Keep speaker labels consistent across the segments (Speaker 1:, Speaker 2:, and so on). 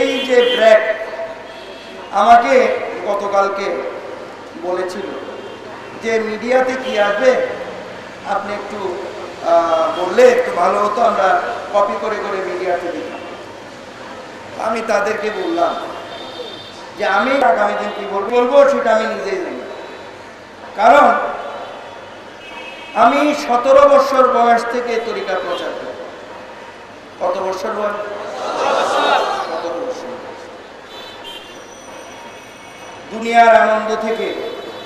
Speaker 1: এই যে ব্র্যাক, আমাকে গতকালকে বলেছিল যে মিডিয়াতে কি আসবে? আপনি একটু বললে একটু ভালো হতো, আমরা কপি করে করে মিডিয়াতে দিতাম। আমি তাদেরকে বললাম যে আমি আগামী দিন কি বলব? বলব সেটা আমি নিজেই জানি। কারণ আমি সতেরো বছর বয়স থেকে তরিকা প্রচার করি। কত বছর বয়স সতেরো বছর দুনিয়ার আনন্দ থেকে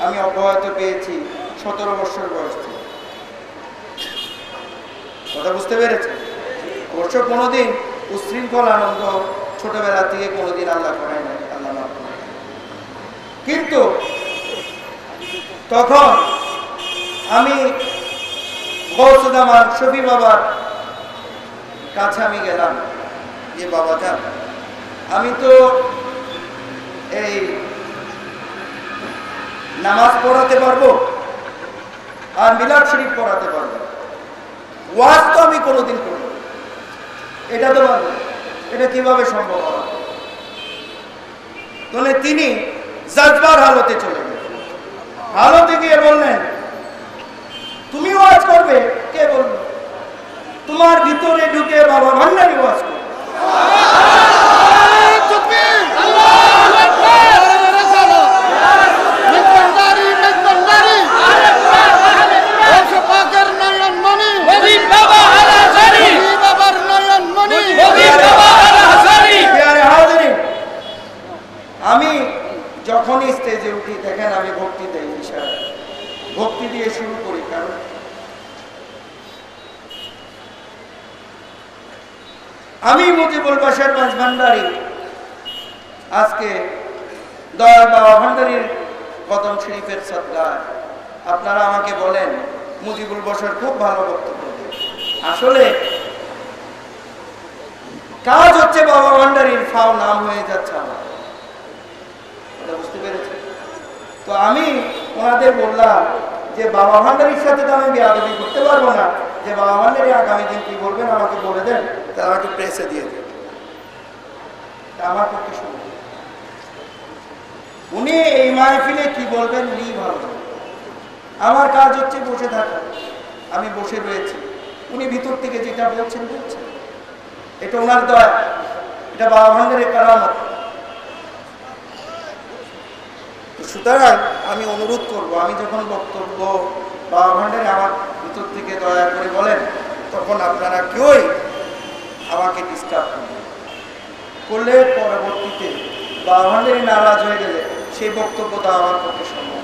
Speaker 1: আমি অব্যাহত পেয়েছি সতেরো বছর বয়স থেকে। কথা বুঝতে পেরেছে অবশ্য কোনোদিন উশৃঙ্খল আনন্দ ছোটবেলা থেকে কোনোদিন আল্লাহ করায় নাই, আল্লাহ কিন্তু তখন আমি গৌসুদামান শফি বাবার কাছে আমি গেলাম, যে বাবা যান। আমি তো এই নামাজ পড়াতে পারব আর মিলাদ শরীফ পড়াতে পারব। ওয়াজ তো আমি কোনোদিন করব এটা তো এটা কীভাবে সম্ভব হবে? তাহলে তিনি জাজবার হালতে চলে গেলেন। হালতে গিয়ে বললেন, তুমি ওয়াজ করবে? কে বলবে? তোমার ভিতরে ঢুকে বাবা ভান্ডারি ওয়াজ করবে। স্টেজে উঠি দেখেন আমি ভক্তি দেই ইশারায়। ভক্তি দিয়ে শুরু করি, কারণ আমি মুজিবুল বাসার মাঝ ভান্ডারি। আজকে দয়াল বাবা ভান্ডারির কদম শরীফের সদ্গায় আপনারা আমাকে বলেন, মুজিবুল বসার খুব ভালো বক্তব্য আসলে কাজ হচ্ছে বাবা ভান্ডারির ফাও নাম হয়ে যাচ্ছে আমার এটা বুঝতে পেরেছি তো আমি ওনাদের বললাম যে বাবা ভান্ডারির সাথে তো আমি বেয়াদবি করতে পারব না। যে বাবা ভান্ডারি আগামী দিন কি বলবেন আমাকে বলে দেন। তা আমাকে প্রেসে দিয়ে দেন। আমার পক্ষে শুনুন উনি এই মাহফিলে কি বলবেন উনি ভালো। আমার কাজ হচ্ছে বসে থাকা। আমি বসে রয়েছি। উনি ভিতর থেকে যেটা বলছেন বলছেন। এটা ওনার দয়া। এটা বাবা ভান্ডারের কারামত তো সুতরাং আমি অনুরোধ করব, আমি যখন বক্তব্য বা ভাণ্ডারে আমার ভিতর থেকে দয়া করে বলেন, তখন আপনারা কেউই আমাকে ডিস্টার্ব করবেন করলে পরবর্তীতে বা ভাণ্ডারে নারাজ হয়ে গেলে সেই বক্তব্যটা আমার পক্ষে সম্ভব